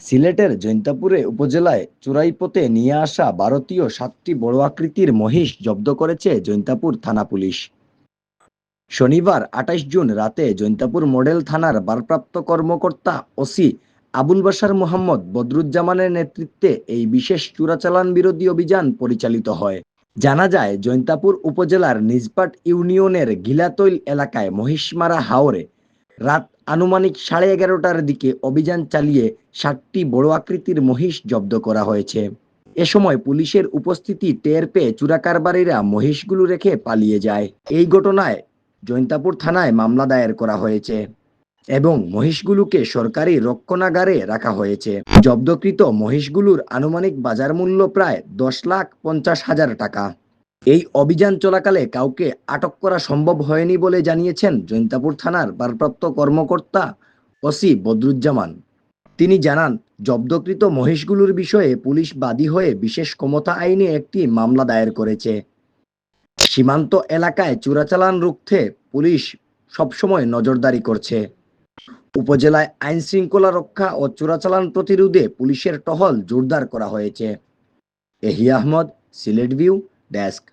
সিলেটের জৈন্তাপুরে উপজেলায় চুরাইপথে নিয়ে আসা ভারতীয় সাতটি বড় আকৃতির মহিষ জব্দ করেছে জৈন্তাপুর থানা পুলিশ। শনিবার আঠাশ জুন রাতে জৈন্তাপুর মডেল থানার ভারপ্রাপ্ত কর্মকর্তা ওসি আবুল বাশার মোহাম্মদ বদরুজ্জামানের নেতৃত্বে এই বিশেষ চোরাচালান বিরোধী অভিযান পরিচালিত হয়। জানা যায়, জৈন্তাপুর উপজেলার নিজপাট ইউনিয়নের গিলাতৈল এলাকায় মহিষমারা হাওরে। রাত আনুমানিক সাড়ে এগারোটার দিকে অভিযান চালিয়ে ষাটটি বড় আকৃতির মহিষ জব্দ করা হয়েছে। এ সময় পুলিশের উপস্থিতি টের পেয়ে চুরাকারবারীরা মহিষগুলো রেখে পালিয়ে যায়। এই ঘটনায় জৈন্তাপুর থানায় মামলা দায়ের করা হয়েছে এবং মহিষগুলোকে সরকারি রক্ষণাগারে রাখা হয়েছে। জব্দকৃত মহিষগুলোর আনুমানিক বাজার মূল্য প্রায় দশ লাখ পঞ্চাশ হাজার টাকা। এই অভিযান চলাকালে কাউকে আটক করা সম্ভব হয়নি বলে জানিয়েছেন জৈন্তাপুর থানার ভারপ্রাপ্ত কর্মকর্তা ওসি বদরুজ্জামান। তিনি জানান, জব্দকৃত মহিষগুলোর বিষয়ে পুলিশ বাদী হয়ে বিশেষ ক্ষমতা আইনে একটি মামলা দায়ের করেছে। সীমান্ত এলাকায় চোরাচালান রুখতে পুলিশ সবসময় নজরদারি করছে। উপজেলায় আইন শৃঙ্খলা রক্ষা ও চোরাচালান প্রতিরোধে পুলিশের টহল জোরদার করা হয়েছে। এহি আহমদ, সিলেট ভিউ desk.